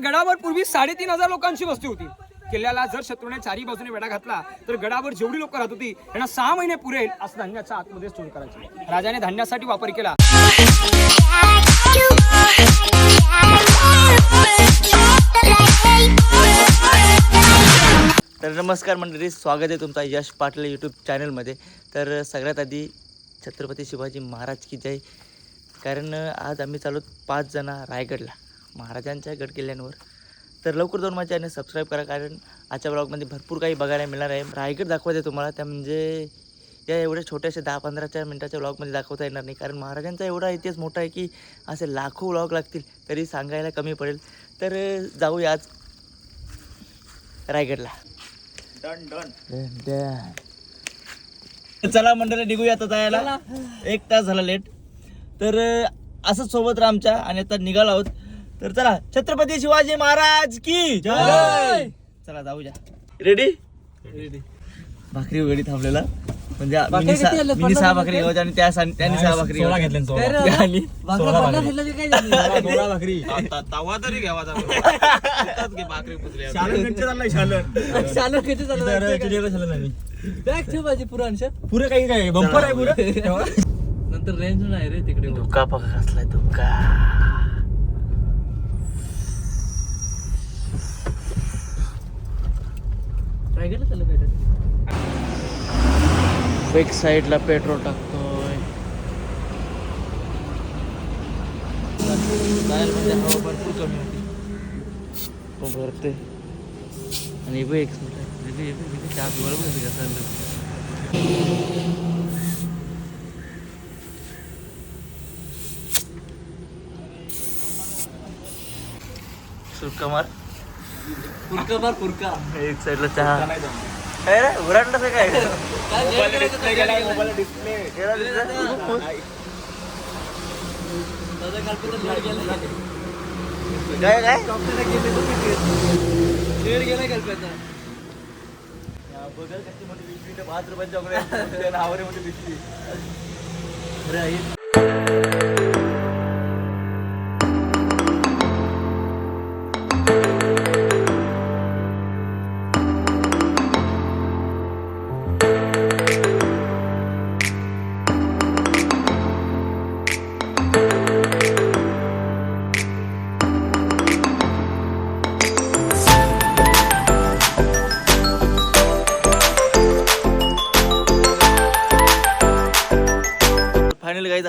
गडावर पूर्वी साडेतीन हजार लोकांची वस्ती होती. किल्ल्याला जर शत्रूने चारी बाजूने वेढा घातला तर गडावर जेवढी लोक राहत होती त्यांना सहा महिने पुरेल असं धान्याच्या आतमध्ये स्टोर करायचे. राजाने धान्यासाठी वापर केला. तर नमस्कार मंडळी स्वागत आहे तुमचा यश पाटले यूट्यूब चॅनलमध्ये तर सगळ्यात आधी छत्रपती शिवाजी महाराज की जय. कारण आज आम्ही चालू पाच जण रायगडला. महाराजांच्या गड किल्ल्यांवर तर लवकर जाऊन माझ्या चॅनल सबस्क्राईब करा कारण आजच्या ब्लॉगमध्ये भरपूर काही बघायला मिळणार आहे. रायगड दाखवायचं तुम्हाला त्या म्हणजे या एवढ्या छोट्याशा दहा पंधराच्या मिनटाच्या व्लॉगमध्ये दाखवता येणार नाही. कारण महाराजांचा एवढा इतिहास मोठा आहे की असे लाखो व्लॉग लागतील तरी सांगायला कमी पडेल. तर जाऊया आज रायगडला. डन डन चला मंडळी निघूया आता जायला. एक तास झाला लेट तर असंच सोबत राहा आमच्या आणि आता निघालो आहोत. तर चला छत्रपती शिवाजी महाराज की जय! चला जाऊया. रेडी रेडी भाकरी वगैरे थांबलेला. म्हणजे सहा- भाकरी? आणि त्या सा- त्यांनी सहा भाकरी घ्यायच्या. आणि तवा तरी घ्यावा पुरे काही काय बंपर आहे पुरं. नंतर रेंज नाही रे तिकडे. धुका बघा कसलाय धुका रायगडला बेक साईडला पेट्रोल टाकतोय. म्हणजे हवा भरपूर कमी होती. हो भरते. आणि बघ एक मिनिट. सुका मार पुरका मार पुरका एक साईडला चहा. काय रे उराटलं ते काय? काय काय गेला कल्पना तर पाच रुपयाची चॉकलेट नावाने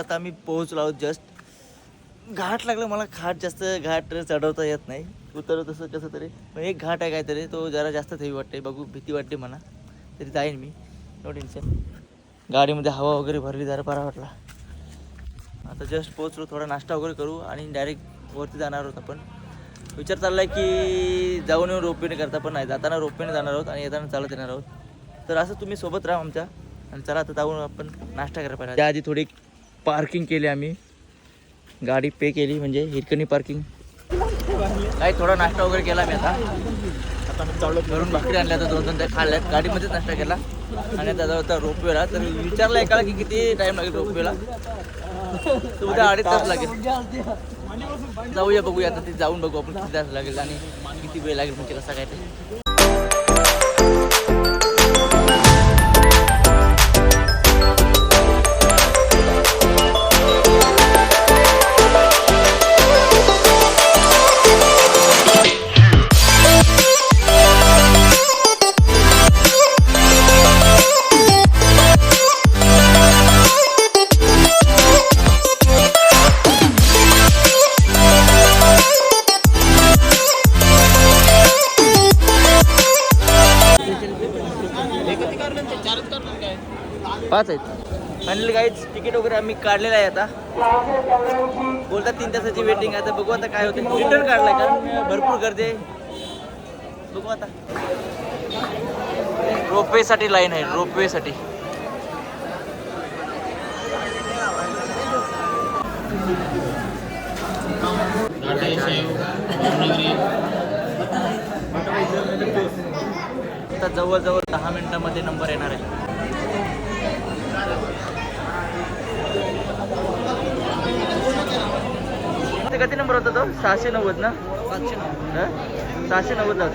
आता आम्ही पोहोचलो आहोत जस्ट घाट लागला मला घाट जास्त घाट चढवता येत नाही. उतरव तसं कसं तरी. पण एक घाट आहे काहीतरी तो जरा जास्त हेवी वाटते बघू भीती वाटते मला. तरी जाईन मी. नो टेन्शन गाडीमध्ये हवा वगैरे भरली जरा बरा वाटला. आता जस्ट पोहोचलो थोडा नाश्ता वगैरे करू आणि डायरेक्ट वरती जाणार आहोत आपण. विचार चालला आहे की जाऊन येऊन रोपवेने करता पण नाही. जाताना रोपवेने जाणार आहोत आणि येताना चालत येणार आहोत. तर असं तुम्ही सोबत राहा आमच्या. आणि चला आता जाऊन आपण नाश्ता करायला पाहिजे त्याआधी थोडी पार्किंग केली आम्ही. गाडी पे केली म्हणजे हिरकणी पार्किंग. काही थोडा नाश्ता वगैरे केला मी आता. आता घरून भाकरी आणल्या आता दोन दोन त्या खाल्ल्यात. गाडीमध्येच नाश्ता केला. आणि दादा जाऊ रोपवेला. तर विचारलं एकाला की किती टाईम लागेल रोपवेला. तर उद्या अडीच तास लागेल. जाऊया बघूया आता ते जाऊन बघू आपण किती तास लागेल आणि किती वेळ लागेल म्हणजे कसा काय ते पाच आहेत. फायनल काहीच तिकीट वगैरे आम्ही काढलेलं आहे आता. बोलतात तीन तासाची वेटिंग आहे तर बघू आता काय होते रिटर्न काढलाय कारण भरपूर गर्दी आहे. बघू आता. रोपवेसाठी लाईन आहे रोपवेसाठी आता जवळजवळ दहा मिनिटामध्ये नंबर येणार आहे. ते किती नंबर होता तो? सहाशे नव्वद ना. हं? सहाशे नव्वद होता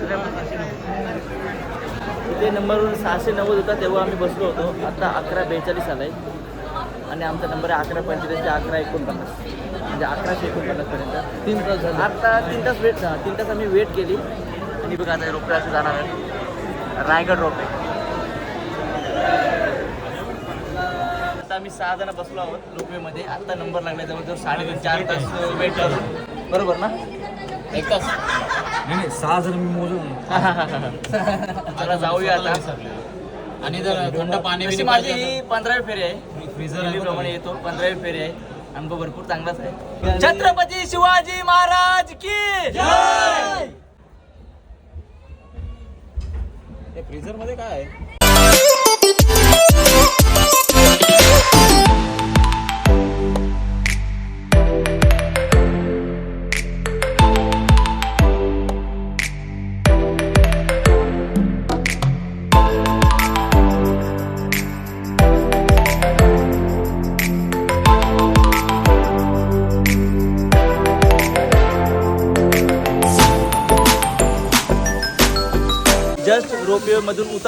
तिथे नंबर सहाशे नव्वद होता तेव्हा आम्ही बसलो होतो. आता अकरा बेचाळीस आलाय. आणि आमचा नंबर आहे अकरा पंचेचाळीस ते अकरा एकोणपन्नास. म्हणजे अकराशे एकोणपन्नास पर्यंत. तीन तास झाले. आता तीन तास वेट तीन तास आम्ही वेट केली. आणि बघा आता रोपे असं जाणार आहे रायगड रोपे आता आम्ही सहा जण बसलो आहोत रोपवेमध्ये आता नंबर लागला जवळजवळ साडेतीन चार तास वेट करून. बरोबर ना? एक तास. नाही सहा जण मी मोजून चला जाऊया आता. आणि जर थंड पाणी तशी माझी ही पंधरावी फेरी आहे. नेहमीप्रमाणे येतो. पंधरावी फेरी आहे. अनुभव भरपूर चांगलाच आहे. छत्रपती शिवाजी महाराज की जय! फ्रीझरमध्ये काय आहे?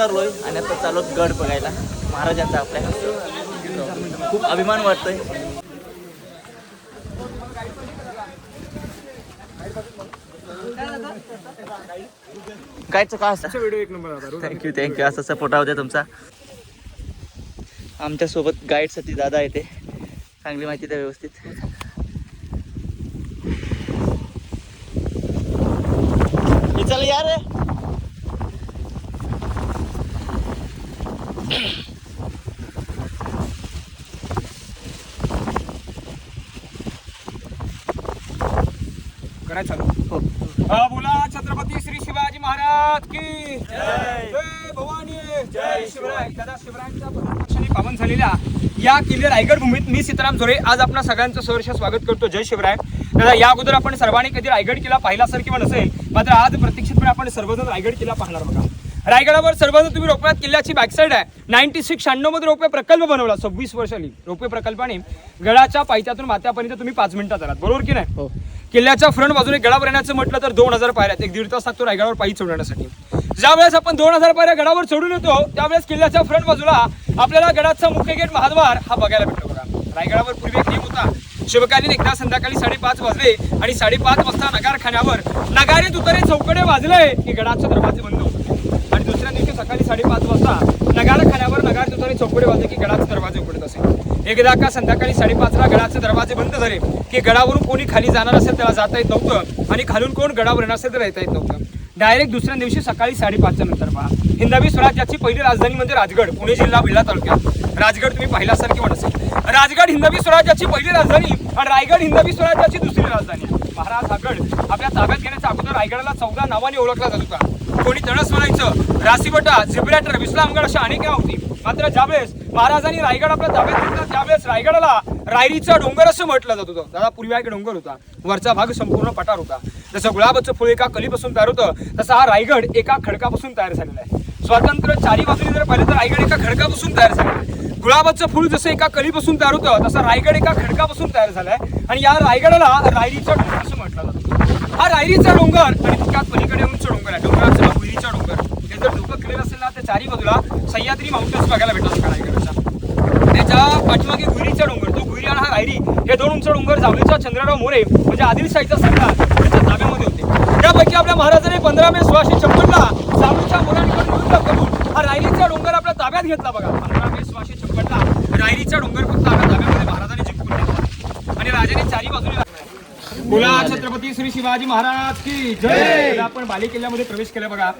उतरलोय आणि आता चालू गड बघायला. महाराजांचा आपल्या. खूप अभिमान वाटतोय. काय का असं व्हिडिओ एक number thank you thank you असा सपोर्ट होता तुमचा. आमच्यासोबत गाईडसाठी दादा येते. चांगली माहिती द्या व्यवस्थित हे चल यार करायचं चालू हा बोला छत्रपती श्री शिवाजी महाराज की जय. भवानी. जय शिवराय. शिवरायांच्या पक्षाने पावन झालेल्या या किल्ले रायगड भूमीत मी सीताराम झोरे आज आपणा सगळ्यांचं सहर्ष स्वागत करतो. जय शिवराय. दादा या अगोदर आपण सर्वांनी कधी रायगड किल्ला पाहिला असेल किंवा नसेल मात्र आज प्रत्यक्षितपणे आपण सर्वजण रायगड किल्ला पाहणार बघा. रायगडावर सर्वजण तुम्ही रोपव्यात किल्ल्याची बॅकसाईड आहे. नाईन्टी सिक्स शहाण्णवमध्ये रोपवे प्रकल्प बनवला सव्वीस वर्षांनी. रोपवे प्रकल्पाने गडाच्या पायथ्यातून माथ्यापर्यंत तुम्ही पाच मिनिटात आलात बरोबर की नाही? किल्ल्याच्या फ्रंट बाजूने गडावर येण्याचं म्हटलं तर दोन हजार पायऱ्यात एक दीड तास लागतो रायगडावर पायी चढवण्यासाठी ज्यावेळेस आपण दोन हजार पायऱ्या गडावर चढून येतो त्यावेळेस किल्ल्याच्या फ्रंट बाजूला आपल्याला गडाचा मुख्य गेट महाद्वार हा बघायला भेटतो बघा. रायगडावर पूर्वी एक नियम होता शिवकालीन एकदा संध्याकाळी साडेपाच वाजले आणि साडेपाच वाजता नगारखान्यावर नगारे तुतारे चौकडे वाजले की गडाचे दरवाजे बंद होते. आणि दुसऱ्या दिवशी सकाळी साडेपाच वाजता नगारखान्यावर नगार तुतारे चौकडे वाजले की गडाचे दरवाजे उघडत असे. एकदा का संध्याकाळी साडेपाचला गडाचे दरवाजे बंद झाले की गडावरून कोणी खाली जाणार असेल त्याला जाता येत नव्हतं आणि खालून कोण गडावर येणार असेल तर येता येत नव्हतं. डायरेक्ट दुसऱ्या दिवशी सकाळी साडेपाचच्या नंतर पहा. हिंदवी स्वराज्याची पहिली राजधानी म्हणजे राजगड पुणे जिल्हा वेल्हा तालुक्यात. राजगड तुम्ही पाहिला असाल. किंवा नसेल राजगड हिंदवी स्वराज्याची पहिली राजधानी आणि रायगड हिंदवी स्वराज्याची दुसरी राजधानी. महाराज हा गड आपल्या ताब्यात घेण्याच्या अगोदर रायगडाला चौदा नावाने ओळखला जात होता. कोणी तळस म्हणायचं रासीबटा झिब्रॅटर विस्लामगड अशा अनेक नाव होती. मात्र ज्यावेळेस महाराजांनी रायगड आपल्या ताब्यात घेतला त्यावेळेस रायगडाला रायरीचा डोंगर असं म्हटलं जात होतं. दादा पूर्वी एक डोंगर होता. वरचा भाग संपूर्ण पठार होता. जसं गुलाबाचं फुल एका कलीपासून तयार होतं तसा हा रायगड एका खडकापासून तयार झालेला आहे. स्वातंत्र्य चारी बाजूने जर पाहिलं तर रायगड एका खडकापासून तयार झालेला आहे. गुलाबाचं फुल जसं एका कलीपासून तयार होतं तसं रायगड एका खडकापासून तयार झालाय आणि या रायगडाला रायरीचा डोंगर असं म्हटलं जातं. हा रायरीचा डोंगर आणि त्यात पलीकडे उंच डोंगर आहे. डोंगराचं नाव डोंगर. जर डोकं क्लिअर असेल ना तर चारी बाजूला सह्याद्री माउंटन्स बघायला भेटतो बघा रायगडच्या त्याच्या पाठीमागे गुईरीचा डोंगर तो गुईरी आणि हा रायरी हे दोन उंच डोंगर जावळीचा चंद्रराव मोरे म्हणजे आदिलशाहीचा सरकार त्याच्या ताब्यामध्ये होते. त्यापैकी आपल्या महाराजांनी पंधरा मे सोळाशे छप्पनला जावळीच्या मुलांकडून युद्ध करून हा रायरीचा डोंगर आपल्या ताब्यात घेतला बघा. पंधरा मे सोळाशे छप्पनला रायरीचा डोंगर फक्त आपल्या ताब्यामध्ये महाराजांनी जिंकून घेतला आणि राजाने चारी बाजूने बोला छत्रपती श्री शिवाजी महाराज की जय. आपण बाले किल्ल्यामध्ये प्रवेश केला बघा.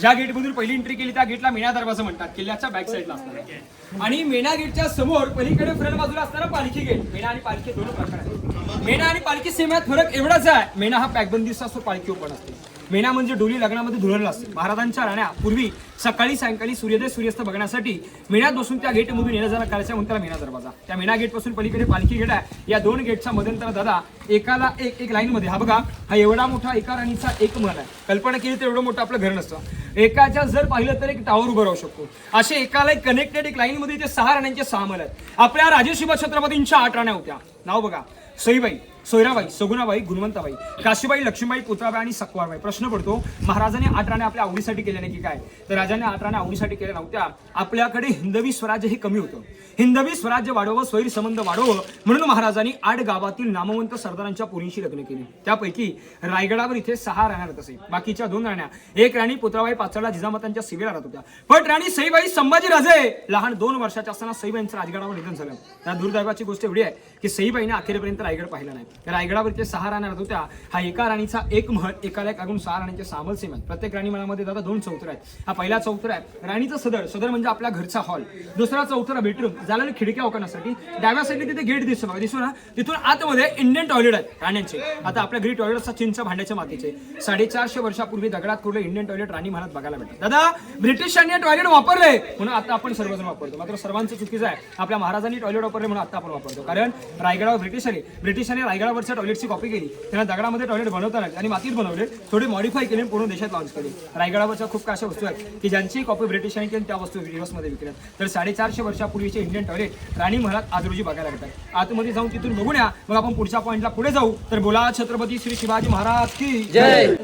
ज्या गेट मधून पहिली एंट्री केली त्या गेटला मेणा दरवाजा म्हणतात. किल्ल्याच्या बॅक साईडला असणार आणि मेणा गेटच्या समोर पलीकडे फ्रंट बाजूला असताना पालखी गेट. मेणा आणि पालखी दोन प्रकार आहेत मेणा आणि पालखी सेम्यात फरक एवढाच आहे. मेणा हा पॅकबंदीचा असतो पालखी ओपन असते. मेणा म्हणजे डोली लग्नामध्ये धुळणला असते. महाराजांच्या राण्या पूर्वी सकाळी सायंकाळी सूर्योदय सूर्यास्त बघण्यासाठी मेणात बसून त्या गेटमधून येणं जाणं करायचं म्हणून त्याला मेणा दरवाजा. त्या मेणा गेटपासून पलीकडे पालखी गेट आहे या दोन गेटच्या मध्यंतर दादा एकाला एक एक लाईन मध्ये. हा बघा हा एवढा मोठा एका राणीचा एक मन आहे. कल्पना केली तर एवढं मोठं आपलं घर नसतं. एकाच्या जर पाहिलं तर एक टावर उभं राहू शकतो. असे एकाला एक कनेक्टेड एक लाईन मध्ये सहा राण्यांचे सहा मल आहेत. आपल्या राजेशिवा छत्रपतींच्या आठ राण्या होत्या. नाव बघा सईबाई. सोयराबाई सगुणाबाई गुणवंताबाई काशीबाई लक्ष्मीबाई पुत्राबाई आणि सक्वारबाई प्रश्न पडतो महाराजांनी आठ राण्या आपल्या आवडीसाठी केल्या नाही की काय? तर राजाने आठ राण्या आवडीसाठी केल्या नव्हत्या. आपल्याकडे हिंदवी स्वराज्य हे कमी होतं. हिंदवी स्वराज्य वाढवं स्वैर संबंध वाढवं म्हणून महाराजांनी आठ गावातील नामवंत सरदारांच्या पोरींशी लग्न केली. त्यापैकी रायगडावर इथे सहा राण्या राहत असे. बाकीच्या दोन राण्या एक राणी पुत्राबाई पाचडला जिजामातांच्या सेवेला राहत होत्या. पण राणी सईबाई संभाजीराजे लहान दोन वर्षाच्या असताना सईबाईंचं राजगडावर निधन झालं. त्या दुर्दैवाची गोष्ट एवढी आहे की सईबाईने अखेरपर्यंत रायगड पाहिला नाही. रायगडावरती सहा राण्या राहत होत्या. हा एका राणीचा एक महल एकाला एक अगून सहा राण्यांचे सामल सेम आहेत प्रत्येक राणी मनामध्ये दादा दोन चौथर आहेत. हा पहिला चौथर आहे. राणीचं सदर सदर म्हणजे आपल्या घरचा हॉल. दुसरा चौथरा बेडरूम ज्याला खिडक्या ओकण्यासाठी डाव्या साईडने तिथे गेट दिसतो बघा दिसतो ना? तिथून आतमध्ये इंडियन टॉयलेट आहेत राण्यांचे. आता आपल्या घरी टॉयलेट असतात चिंच भांड्याच्या मातीचे. साडेचारशे वर्षापूर्वी दगडात कोरले इंडियन टॉयलेट राणी महाराज बघायला भेटतात. दादा ब्रिटिशांनी टॉयलेट वापरले. म्हणून आता आपण सर्वजण वापरतो. मात्र सर्वांचं चुकीचं आहे. आपल्या महाराजांनी टॉयलेट वापरले म्हणून आता आपण वापरतो. कारण रायगडावर ब्रिटिश आले ब्रिटिशांनी रायगडावरच्या टॉयलेटची कॉपी केली. त्यांना दगडामध्ये टॉयलेट बनवता आणि मातीत बनवले थोडे मॉडिफाय केले पूर्ण देशात लॉन्च केले. रायगडावरच्या खूप काही अशा वस्तू आहेत की ज्यांची कॉपी ब्रिटिशांनी केली त्या वस्तू मध्ये विकल्यात तर साडेचारशे वर्षापूर्वीचे इंडियन टॉयलेट राणी महाराज आज रोजी बघायला लागतात आतमध्ये जाऊन तिथून बघूया मग आपण पुढच्या पॉईंटला पुढे जाऊ. तर बोला छत्रपती श्री शिवाजी महाराज की जय.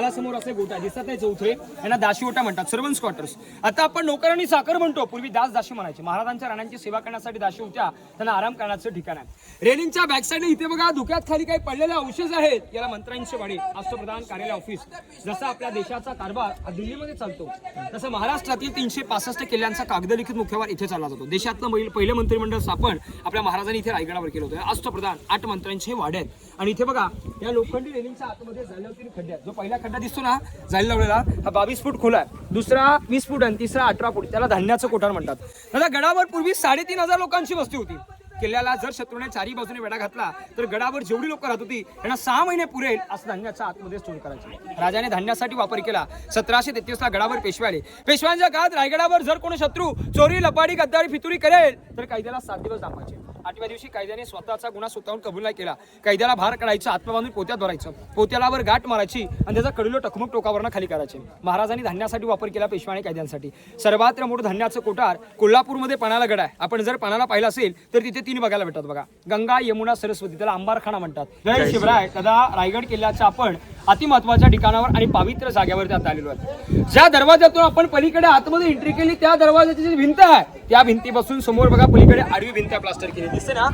कानासमोर असे गोटा दिसत नाही चौथे यांना दाशी म्हणतात सर्वन्स क्वार्टर्स आता आपण नोकर आणि साखर म्हणतो पूर्वी दास दाशी म्हणायचे. महाराजांच्या राणांची सेवा करण्यासाठी दाशी होत्या त्यांना आराम करण्याचं ठिकाण आहे. रेलिंगच्या बॅक साईडला इथे बघा धुक्यात खाली काही पडलेले अवशेष आहेत याला मंत्र्यांचे वाडी राष्ट्रप्रधान कार्यालय ऑफिस जसा आपल्या देशाचा कारभार हा दिल्लीमध्ये चालतो तसं महाराष्ट्रातील तीनशे पासष्ट किल्ल्यांचा कागदलिखित मुख्यवार इथे चालला जातो. देशातलं पहिलं मंत्रिमंडळ स्थापन आपल्या महाराजांनी इथे रायगडावर केलं होतं. राष्ट्रप्रधान आठ मंत्र्यांचे वाडे आहेत. आणि इथे बघा या लोखंडी रेलिंगच्या आतमध्ये जायलावतीन खड्ड्यात जो पहिला खड्डा दिसतो ना जायला लावलेला हा बावीस फूट खोला आहे. दुसरा वीस फूट आणि तिसरा अठरा फूट त्याला धान्याचं कोठार म्हणतात. दादा गडावर पूर्वी साडेतीन हजार लोकांची वस्ती होती. किल्ल्याला जर शत्रूने चारी बाजूने वेढा घातला तर गडावर जेवढी लोक राहत होती त्यांना सहा महिने पुरेल असं धान्याचा आतमध्ये स्टोर करायचे. राजाने धान्यासाठी वापर केला. सतराशे तेहतीसला गडावर पेशवे आले. पेशव्यांच्या काळात रायगडावर जर कोणी शत्रू चोरी लपाडी गद्दारी फितुरी करेल तर कायद्याला सात दिवस दाखवायचे. आठव्या दिवशी कैद्याने स्वतःचा गुन्हा स्वतःहून कबूल नाही केला. कैद्याला भार काढायचं आत्मा बांधून पोत्यात भरायचं. पोत्यालावर गाठ मारायची आणि त्याचा कडुलो टकमक टोकावरनं खाली करायचे. महाराजांनी धान्यासाठी वापर केला पेशवा आणि कैद्यांसाठी. सर्वात मोठं धान्याचं कोठार कोल्हापूरमध्ये पणाला गड आहे. आपण जर पणाला पाहिलं असेल तर तिथे तीन बघायला भेटतात बघा. गंगा यमुना सरस्वती त्याला अंबारखाना म्हणतात. जय शिवराय. कदा रायगड किल्ल्याचा आपण अतिमहत्वाच्या ठिकाणावर आणि पावित्र जाग्यावर त्यात आलेलो आहे. ज्या दरवाजातून आपण पलीकडे आतमध्ये एंट्री केली त्या दरवाजाची जी भिंत आहे त्या भिंतीपासून समोर बघा पलीकडे आडवी भिंत प्लास्टर केली दिसते ना?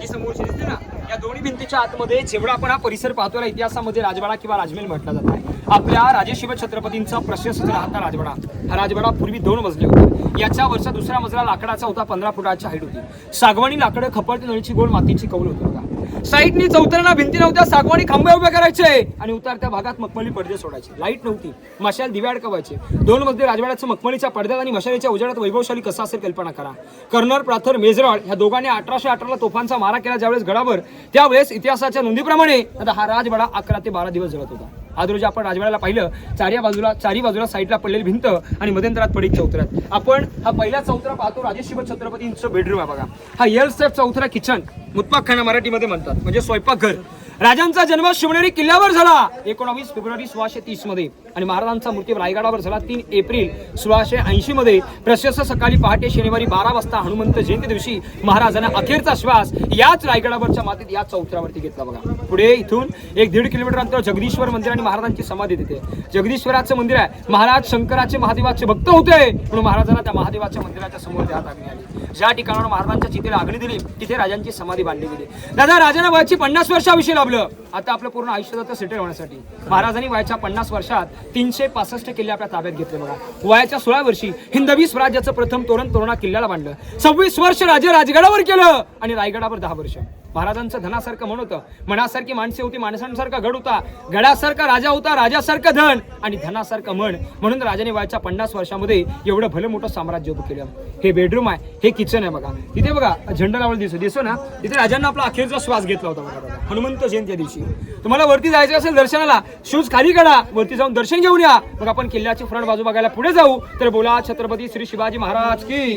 ही समोरची दिसते ना? या दोन्ही भिंतीच्या आतमध्ये जेवढा आपण हा परिसर पाहतो ना इतिहासामध्ये राजवाडा किंवा राजमेल म्हटला जात आहे. आपल्या राजेशिव छत्रपतींचा प्रशस्त राहता राजवाडा हा राजवाडा पूर्वी दोन मजले होते. याच्या वरचा दुसरा मजला लाकडाचा होता पंधरा फुटाची हाईट होती. सागवानी लाकडं खपट नळीची गोल मातीची कौल होती बघा. साईडनी चौतरणा भिंती नव्हत्या सागवानी खांबे उभे करायचे. आणि उतरत्या भागात मखमली पडदे सोडायचे. लाइट नव्हती. मशाल दिव्या अडकवायचे दोन मध्ये राजवाड्याचं मखमलीच्या पडद्यात आणि मशालीच्या उजेडात वैभवशाली कसा असेल कल्पना करा. कर्नर प्राथर मेजराळ ह्या दोघांनी अठराशे अठराला तोफांचा मारा केला ज्यावेळेस गडावर त्यावेळेस इतिहासाच्या नोंदीप्रमाणे आता हा राजवाडा अकरा ते बारा दिवस जळत होता. आज रोजी आपण राजवाड्याला पाहिलं चारी बाजूला चारी बाजूला साईडला पडलेली भिंत आणि मध्यंतरात पडीत चौथऱ्यात. आपण हा पहिला चौथरा पाहतो राजेशिव छत्रपतींचं बेडरूम आहे बघा. हा यल स्टेप चौथरा किचन मुतपाकखाना मराठीमध्ये म्हणतात. म्हणजे स्वयंपाकघर. राजांचा जन्म शिवनेरी किल्ल्यावर झाला. एकोणावीस फेब्रुवारी सोळाशे तीसमध्ये आणि महाराजांचा मृत्यू रायगडावर झाला. तीन एप्रिल सोळाशे ऐंशी मध्ये. प्रशस्त सकाळी पहाटे शनिवारी बारा वाजता हनुमंत जयंती दिवशी महाराजांना अखेरचा श्वास याच रायगडावरच्या मातीत या चौथऱ्यावरती घेतला बघा. पुढे इथून एक दीड किलोमीटर अंतर जगदीश्वर मंदिर आणि महाराजांची समाधी तिथे. जगदीश्वराचं मंदिर आहे. महाराज शंकराचे महादेवाचे भक्त होते म्हणून महाराजांना त्या महादेवाच्या मंदिराच्या समोर देहात आली. ज्या ठिकाणावर महाराजांच्या चितेला अग्नी दिली तिथे राजांची समाधी बांधली गेली. दादा राजांना वयाची पन्नास वर्षाविषयी लाभली. आता आपलं पूर्ण आयुष्य जातं सेटल होण्यासाठी. महाराजांनी वयाच्या पन्नास वर्षात तीनशे पासष्ट किल्ले आपल्या ताब्यात घेतले बघा. वयाच्या सोळा वर्षी हिंदवी स्वराज्याचं प्रथम तोरण तोरणा किल्ल्याला बांधलं. सव्वीस वर्ष राजे राजगडावर केलं आणि रायगडावर दहा वर्ष. महाराजांचं धनासारखं म्हण होतं. मनासारखी माणसे होती माणसांसारखा गड होता. गडासारखा राजा होता राजासारखं धन आणि धनासारखं म्हण म्हणून राजाने वयाच्या पन्नास वर्षामध्ये एवढं भलं मोठं साम्राज्य उभं केलं. हे बेडरूम आहे हे किचन आहे बघा. तिथे बघा झेंडा लावला दिसतो दिसतो ना? तिथे राजांना आपला अखेरचा श्वास घेतला होता बघा हनुमंत जयंती दिवशी. तुम्हाला वरती जायचं असेल दर्शनाला शूज खाली काढा वरती जाऊन दर्शन घेऊन या. मग आपण किल्ल्याची फ्रंट बाजू बघायला पुढे जाऊ. तर बोला छत्रपती श्री शिवाजी महाराज की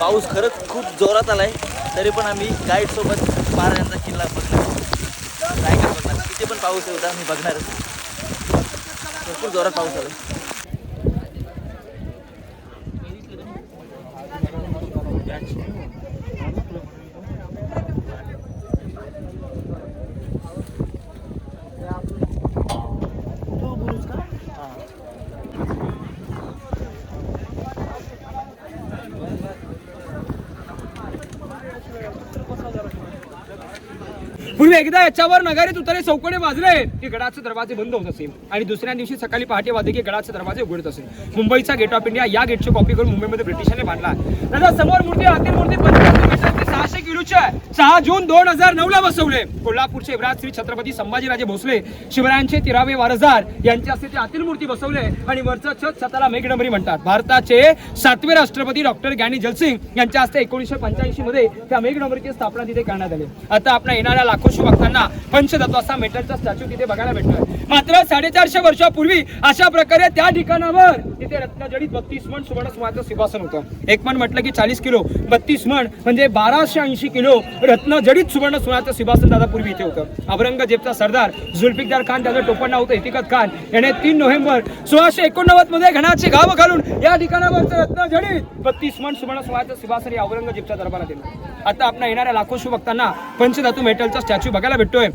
पाऊस खरंच खूप जोरात आलाय तरी पण आम्ही गाईड सोबत महाराजांचा किल्ला बघणार. रायगड बघणार. तिथे पण पाऊस होता आम्ही बघणार भरपूर जोरात पाऊस आला पूर्वी एकदा याच्यावर नगारीत उतरे चौकडे वाजले. की गडाचे दरवाजे बंद होत असेल. आणि दुसऱ्या दिवशी सकाळी पहाटे वाजले की गडाचे दरवाजे उघडत असेल. मुंबईचा गेट ऑफ इंडिया या गेटची कॉपी करून मुंबईमध्ये ब्रिटिशांनी बांधला. त्याचा समोर मूर्ती आतील मूर्ती असे मीटरची आहे सहा जून दोन हजार नऊ ला बसवले. कोल्हापूरचे युवराज श्री छत्रपती संभाजीराजे भोसले शिवरायांचे तिरावे वारसदार यांच्या हस्ते ते आतील मूर्ती बसवले आणि वरचं छत छताला मेघडंबरी म्हणतात. भारताचे सातवे राष्ट्रपती डॉक्टर ज्ञानी जलसिंग यांच्या हस्ते एकोणीसशे पंच्याऐंशी मध्ये त्या मेघडंबरीची स्थापना तिथे करण्यात आली. आता आपण येणाऱ्या लाखो भक्तांना पंचतत्वाचा मेटलचा स्टॅच्यू तिथे बघायला भेटतोय. मात्र साडेचारशे वर्षापूर्वी अशा प्रकारे त्या ठिकाणावर तिथे रत्नजडीत बत्तीस मण सुवर्ण सुमाचं सिंहासन होतं. एक मण म्हटलं की चाळीस किलो बत्तीस मण म्हणजे बाराशे ऐंशी किलो रत्न जडीत सुवर्ण सोन्याचं सिंहासन दादा पूर्वी इथे होतं. औरंगजेबचा सरदार जुल्फिकदार खान त्याचं टोपण नाव होतं इतिकत खान. याने तीन नोव्हेंबर सोळाशे एकोणनव्वदमध्ये घणाचे गाव घालून या ठिकाणावरचं रत्नजडीत बत्तीस मन सुवर्ण सुवर्णाचं सिंहासन या औरंगजेबच्या दरबारात दिलं आता आपण येणाऱ्या लाखो भक्तांना पंचधातू मेटलचा स्टॅच्यू बघायला भेटतोय.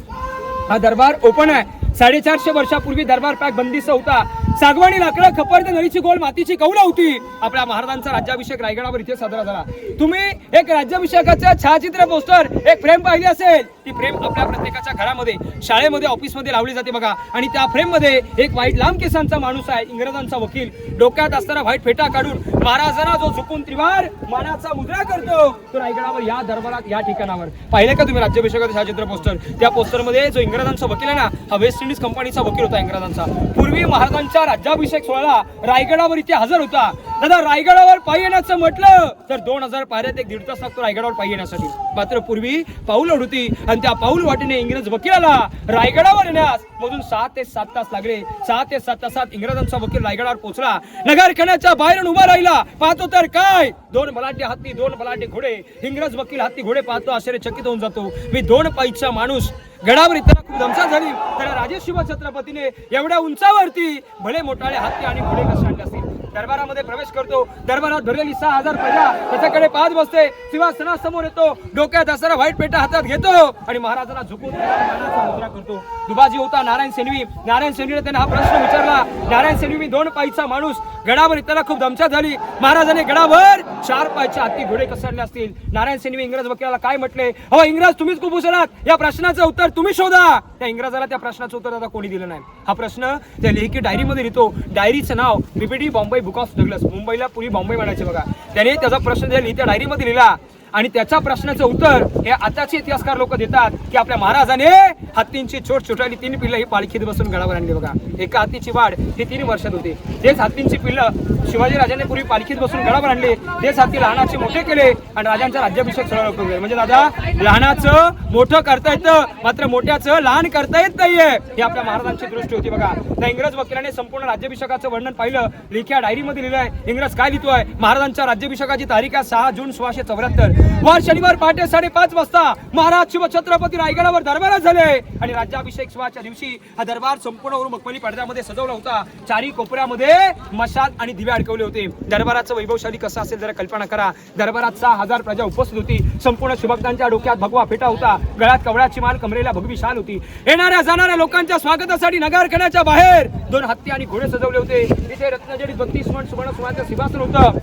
हा दरबार ओपन आहे. साडेचारशे वर्षापूर्वी दरबार पॅक बंदिस्त होता. सागवानी लाकडं खपरते नळीची गोल मातीची कौला होती. आपल्या महाराजांचा राज्याभिषेक रायगडावर इथे साजरा झाला. तुम्ही एक राज्याभिषेकाचं छायाचित्र पोस्टर एक फ्रेम पाहिली असेल ती फ्रेम आपल्या प्रत्येकाच्या घरामध्ये शाळेमध्ये ऑफिसमध्ये लावली जाते बघा. आणि त्या फ्रेममध्ये एक वाईट लांब केसांचा माणूस आहे इंग्रजांचा वकील. डोक्यात असताना व्हाईट फेटा काढून महाराजांना जो झुकून त्रिवार मानाचा मुद्रा करतो तो रायगडावर या दरबारात या ठिकाणावर. पाहिलं का तुम्ही राज्याभिषेकाचं छायाचित्र पोस्टर? त्या पोस्टरमध्ये जो इंग्रजांचा वकील आहे ना हा वेस्ट इंडिज कंपनीचा वकील होता इंग्रजांचा. पूर्वी महाराजांच्या राज्याभिषेक सोहळा रायगडावर इथे हजर होता. दादा रायगडावर पायी येण्याचं म्हटलं तर दोन हजार पायऱ्यात एक दीड तास लागतो रायगडावर पायी येण्यासाठी. मात्र पूर्वी पाऊल होती आणि त्या पाऊल वाटेने इंग्रज वकिलाला रायगडावर येण्यास मधून सहा ते सात तास लागले. सहा ते सात तासात इंग्रजांचा वकील रायगडावर पोहोचला. नगरखान्याच्या बाहेरून उभा राहिला. पाहतो तर काय? दोन बलाटे हत्ती दोन बलाटे घोडे. इंग्रज वकील हत्ती घोडे पाहतो आश्चर्यचकित होऊन जातो. मी दोन पायीचा माणूस. गडावर इतना खूप दमसा झाली. तर राजेश शिव छत्रपतीने एवढ्या उंचावरती भले मोठाले हत्ती आणि घोडे कसे आणले असतील. दरबारामध्ये प्रवेश करतो. दरबारात भरलेली सहा हजार प्रजा त्याच्याकडे पाहत बसते. सिंहासनासमोर येतो. डोक्यात असणारा व्हाईट पेटा हातात घेतो आणि महाराजांना झुकून मुद्रा करतो. दुबाजी होता नारायण सेनवी. नारायण सेनवीने त्यांना हा प्रश्न विचारला. नारायण सेनवी मी दोन पायीचा माणूस. गडावर इतना खूप दमछाक झाली. महाराजाने गडावर चार पायच्या हत्ती घोडे कसरले असतील. नारायण सेनवी इंग्रज वकिलाला काय म्हटले? हो इंग्रज तुम्हीच खूप हुशारात. या प्रश्नाचं उत्तर तुम्ही शोधा. त्या इंग्रजाला त्या प्रश्नाचं उत्तर आता कोणी दिलं नाही. हा प्रश्न त्या लेखी डायरीमध्ये लिहितो. डायरीचं नाव BPD Bombay book of Douglas मुंबईला पूर्वी बॉम्बे म्हणायचे बघा. त्याने त्याचा प्रश्न त्या लिहित्या डायरीमध्ये लिहिला आणि त्याच्या प्रश्नाचं उत्तर हे आताचे इतिहासकार लोक देतात की आपल्या महाराजाने हत्तींची छोट छोटाली तीन पिल्लं ही पालखीत बसून गडावर आणली बघा. एका हत्तीची वाढ ही तीन वर्षात होती. तेच हत्तींची पिल्लं शिवाजी राजाने पूर्वी पालखीत बसून गडावर आणले. तेच हत्ती लहानाचे मोठे केले आणि राजांचा राज्याभिषेक सोहळा केले म्हणजे दादा लहानाचं मोठं करता येतं मात्र मोठ्याचं लहान करता येत नाहीये. ही आपल्या महाराजांची दृष्टी होती बघा. त्या इंग्रज वकिलाने संपूर्ण राज्याभिषेकाचं वर्णन पाहिलं. लिख्या डायरीमध्ये लिहिलंय इंग्रज काय लिहितोय? महाराजांच्या राज्याभिषेकाची तारीख आहे सहा जून सोळाशे चौऱ्याहत्तर. वार शनिवार पहाटे साडेपाच वाजता महाराज शिवछत्रपती रायगडावर दरबारात झाले. आणि राज्याभिषेक सोहळ्याच्या दिवशी हा दरबार संपूर्ण वरून पडद्यामध्ये सजवला होता. चारी कोपऱ्यामध्ये मशाल आणि दिवे अडकवले होते. दरबाराचं वैभवशाली कसं असेल जरा कल्पना करा. दरबारात सहा हजार प्रजा उपस्थित होती. संपूर्ण शिवभक्तांच्या डोक्यात भगवा फेटा होता. गळ्यात कवळाची माल कमरेला भगवी शाल होती. येणाऱ्या जाणाऱ्या लोकांच्या स्वागतासाठी नगरखान्याच्या बाहेर दोन हत्ती आणि घोडे सजवले होते. तिथे रत्नजडीत बत्तीस मण सुवर्ण सुवर्ण सिंहासन होतं.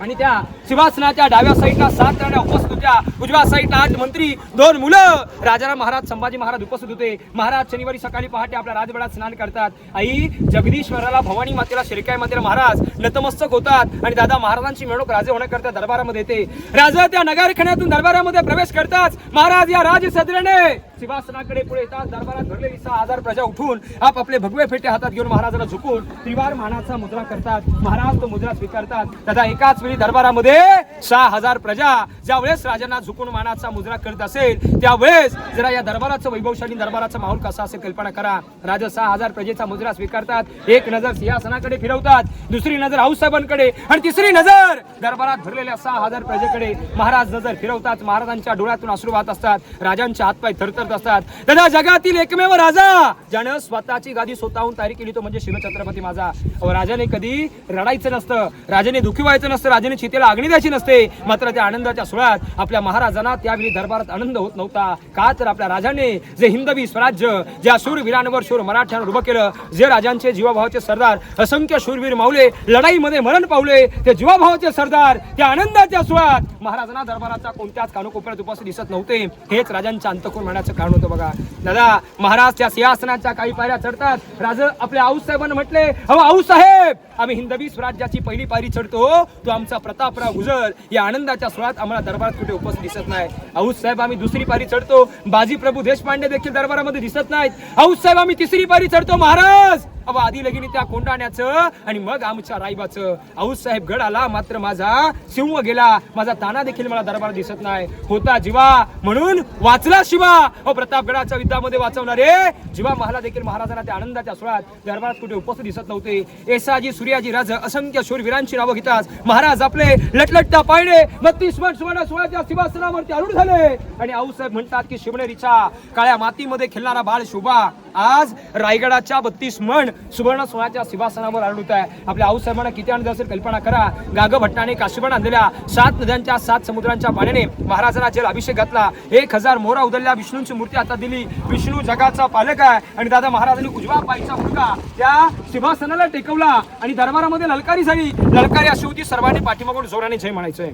आणि त्या सिंहासनाच्या डाव्या साईडला सात राण्या उपस्थित होत्या. उजव्या साईडला आठ मंत्री दोन मुलं. राजाराम महाराज संभाजी महाराज उपस्थित होते. महाराज शनिवारी सकाळी पहाटे आपल्या राजबडात स्नान करतात. आई जगदीश्वराला भवानी मातेला शिरकाय मातेला महाराज नतमस्तक होतात. आणि दादा महाराजांची मिळवणूक राजे होण्याकरता दरबारामध्ये येते. राजा त्या नगारखान्यातून दरबारामध्ये प्रवेश करताच महाराज या राज सदरेने सिंहासनाकडे पुढे येतात दरबारात भरलेली सहा हजार प्रजा उठून आप आपले भगवे फेटे हातात घेऊन महाराजाला झुकून त्रिवार मानाचा मुद्रा करतात. महाराज तो मुद्रा स्वीकारतात. तथा एकाच वेळी दरबारामध्ये सहा हजार प्रजा ज्यावेळेस राजांना झुकून मानाचा मुद्रा करत असेल त्यावेळेस जरा या दरबाराचं वैभवशाली दरबाराचा माहोल कसा असेल कल्पना करा. राजा सहा हजार प्रजेचा मुद्रा स्वीकारतात. एक नजर सिंहासनाकडे फिरवतात दुसरी नजर आऊसाहेबांकडे आणि तिसरी नजर दरबारात भरलेल्या सहा हजार प्रजेकडे महाराज नजर फिरवतात. महाराजांच्या डोळ्यातून अश्रू वाहत असतात. राजांच्या हातपाय करत असतात. दादा जगातील एकमेव राजा! ज्यानं स्वतःची गादी स्वतःहून तयारी केली तो म्हणजे शिवछत्रपती माझा. राजाने कधी रडायचं नसतं. राजाने दुखी व्हायचं नसतं. राजाने चितेला अग्नी द्यायची नसते. मात्र त्या आनंदाच्या सोहळ्यात आपल्या महाराजांना त्यावेळी दरबारात आनंद होत नव्हता. का तर आपल्या राजाने जे हिंदवी स्वराज्य ज्या शूरवीरांवर शूर मराठ्यांवर उभं केलं जे राजांचे जीवाभावाचे सरदार असंख्य शूरवीर मावले लढाईमध्ये मरण पावले ते जीवाभावाचे सरदार त्या आनंदाच्या सोहळ्यात महाराजांना दरबाराचा कोणत्याच कानोकोपऱ्यात उपस्थित दिसत नव्हते. हेच राजांच्या अंतकोर म्हणण्याचं कारण होतं बघा. दादा महाराज त्या सिंहासनाच्या काही पायऱ्या चढतात. राज आपल्या आऊसाहेबांना म्हटले अहो आऊसाहेब आम्ही हिंदवी स्वराज्याची पहिली पायरी चढतो. तो आमचा प्रतापराव गुजर. या आनंदाच्या सोहळ्यात आम्हाला दरबारात कुठे उपस्थित दिसत नाही. आऊसाहेब आम्ही दुसरी पायरी चढतो. बाजी प्रभू देशपांडे देखील दरबारामध्ये दिसत नाहीत. आऊसाहेब आम्ही तिसरी पायरी चढतो महाराज. अहो आधी लगिनी त्या कोंडाण्याचं आणि मग आमच्या राईबाचं आऊसाहेब गड आला मात्र माझा सिंह गेला. माझा ताना देखील मला दरबार दिसत नाही. होता जीवा म्हणून वाचला शिवा. अहो प्रतापगडाच्या युद्धामध्ये वाचवणारे जीवा महाराज देखील महाराजांना त्या आनंदाच्या सोहळ्यात दरबारात कुठे उपस्थित दिसत नव्हते. एसाजी सूर्याजी राज असंख्य शूरवीरांची नावं घेतात महाराज आपले लटलटता पायणे बत्तीस वर्ष सुवर्ण सोळाच्या सिंहासनावरती आरूढ झाले. आणि आऊसाहेब म्हणतात की शिवनेरीच्या काळ्या मातीमध्ये खेळणारा बाळ शोभा आज रायगडाच्या बत्तीस मण सुवर्ण सोळाच्या सिंहासनावर आढळत आहे. आपल्या आऊसाहेबांना किती आनंद असेल कल्पना करा. गाग भट्टाने काशीबन आणलेल्या सात नद्यांच्या सात समुद्रांच्या पाण्याने महाराजांना जेल अभिषेक घातला. एक हजार मोरा उदलल्या विष्णूंची मूर्ती हातात दिली. विष्णू जगाचा पालक आहे आणि दादा महाराजांनी उजवा पायचा मुलगा त्या सिंहासनाला टेकवला आणि दरबारामध्ये ललकारी झाली. ललकारी अशी होती सर्वांनी पाठीमागून जोराने जय म्हणायचंय.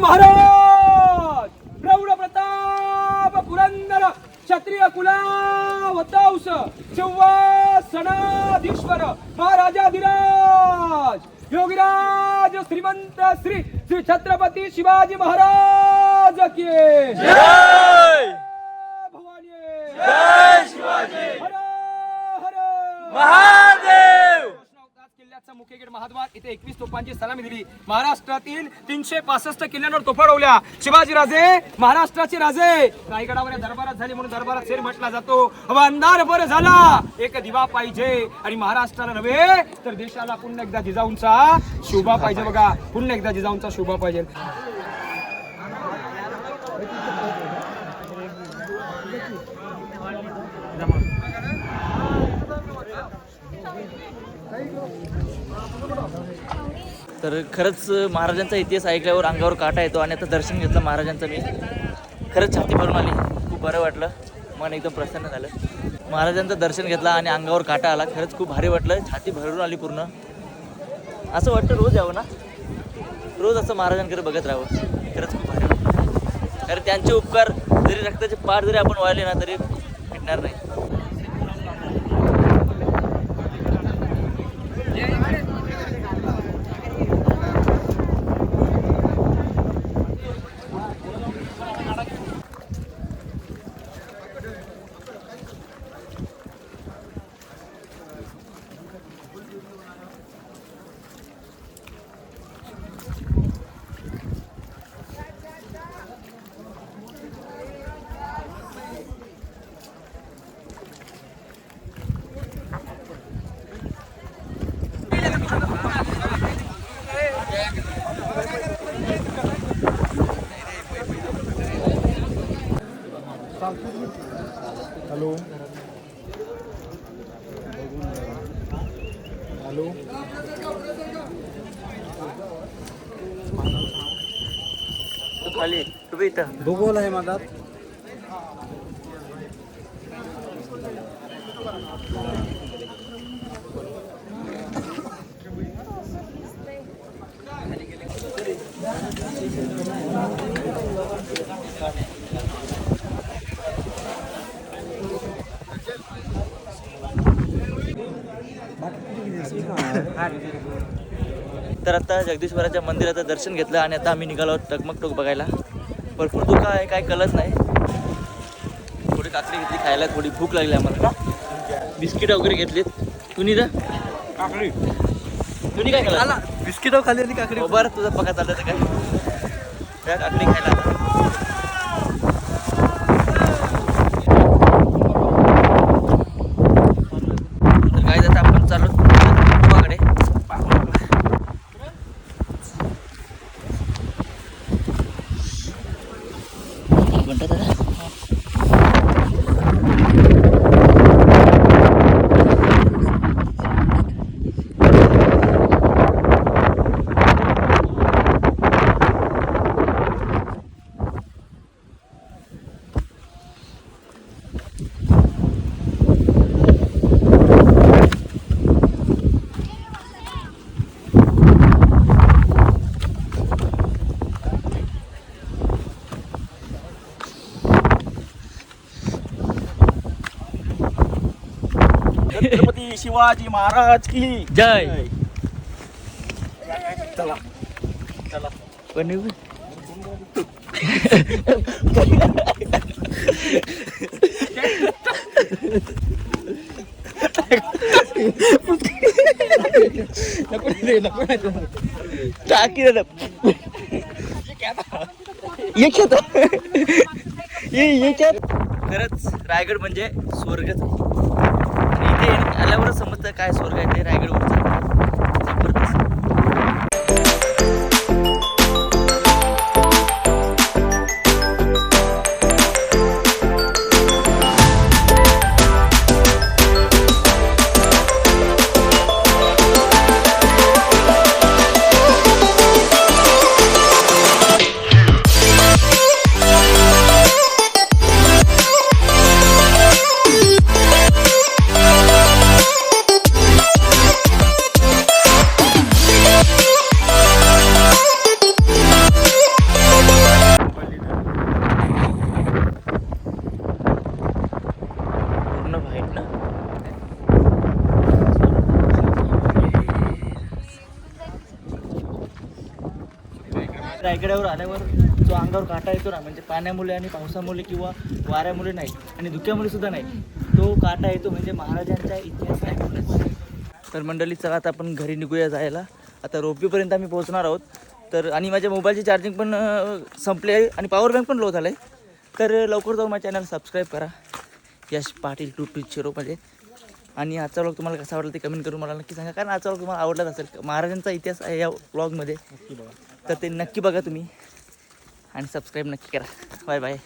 महाराज प्रौढ प्रताप पुरंदर क्षत्रिय कुला वतांस सिंहासनाधीश्वर महाराजाधिराज योगीराज श्रीमंत श्री श्री छत्रपती शिवाजी महाराज की भवानी हर हर। महादेव! मुख्य गेट महाद्वार इथे एकवीस तोफांची सलामी दिली. महाराष्ट्रातील तीनशे पासष्ट किल्ल्यांवर तोफा उडवल्या शिवाजीराजे महाराष्ट्राचे राजे. रायगडावर दरबारात झाली म्हणून दरबारात शेर म्हटला जातो. अब अंधार बरं झाला. एक दिवा पाहिजे आणि महाराष्ट्राला नव्हे तर देशाला पुन्हा एकदा जिजाऊंचा शोभा पाहिजे बघा. पुन्हा एकदा जिजाऊंचा शोभा पाहिजे. तर खरंच महाराजांचा इतिहास ऐकल्यावर अंगावर काटा येतो आणि आता दर्शन घेतलं महाराजांचं मी. खरंच छाती भरून आली. खूप बरं वाटलं. मन एकदम प्रसन्न झालं. महाराजांचं दर्शन घेतलं आणि अंगावर काटा आला. खरंच खूप भारी वाटलं. छाती भरून आली पूर्ण. असं वाटतं रोज यावं ना? रोज असं महाराजांकडे बघत राहावं. खरंच खूप भारी वाटतं कारण त्यांचे उपकार जरी रक्ताचे पार जरी आपण वाळले ना तरी भेटणार नाही तू खाली तुम्ही इथं. भूगोल आहे मधात तर आता जगदीश्वराच्या मंदिराचं दर्शन घेतलं आणि आता आम्ही निघालो आहोत टकमक टोक बघायला. भरपूर धोका आहे काय कळत नाही. काकडी घेतली खायला थोडी भूक लागली आम्हाला. ना बिस्किट वगैरे घेतलीत. तुम्ही ना काकडी. तुम्ही काय केलं बिस्किट खाली आणि काकडी हो बरं तुझा पका चाललं तर काय? त्या काकडी खायला तर काय जातं आपण चालू गावाकडे म्हणतात दादा छत्रपती शिवाजी महाराज की. जय. पण टाकी रे ये खेत. ये ये खेत. खरंच रायगड म्हणजे स्वर्गच आहे. आणि इथे आल्यावरच समजतं काय स्वर्ग आहे ते रायगडवरचं. अंगावर काटा येतो ना म्हणजे पाण्यामुळे आणि पावसामुळे किंवा वाऱ्यामुळे नाही आणि धुक्यामुळे सुद्धा नाही. तो काटा येतो म्हणजे महाराजांचा इतिहास आहे तर मंडळी चला आता आपण घरी निघूया जायला. आता रोपीपर्यंत आम्ही पोहोचणार आहोत. तर आणि माझ्या मोबाईलची चार्जिंग पण संपली आहे आणि पॉवर बँक पण लो झालं आहे तर लवकर जाऊन माझ्या चॅनल सबस्क्राईब करा. यश पाटील टू टू झिरोमध्ये आणि आजचा व्लॉग तुम्हाला कसा आवडला ते कमेंट करून मला नक्की सांगा. कारण आजचा व्लॉग तुम्हाला आवडलाच असेल. महाराजांचा इतिहास आहे या व्लॉगमध्ये तर ते नक्की बघा तुम्ही. आणि सबस्क्राईब नक्की करा. Bye bye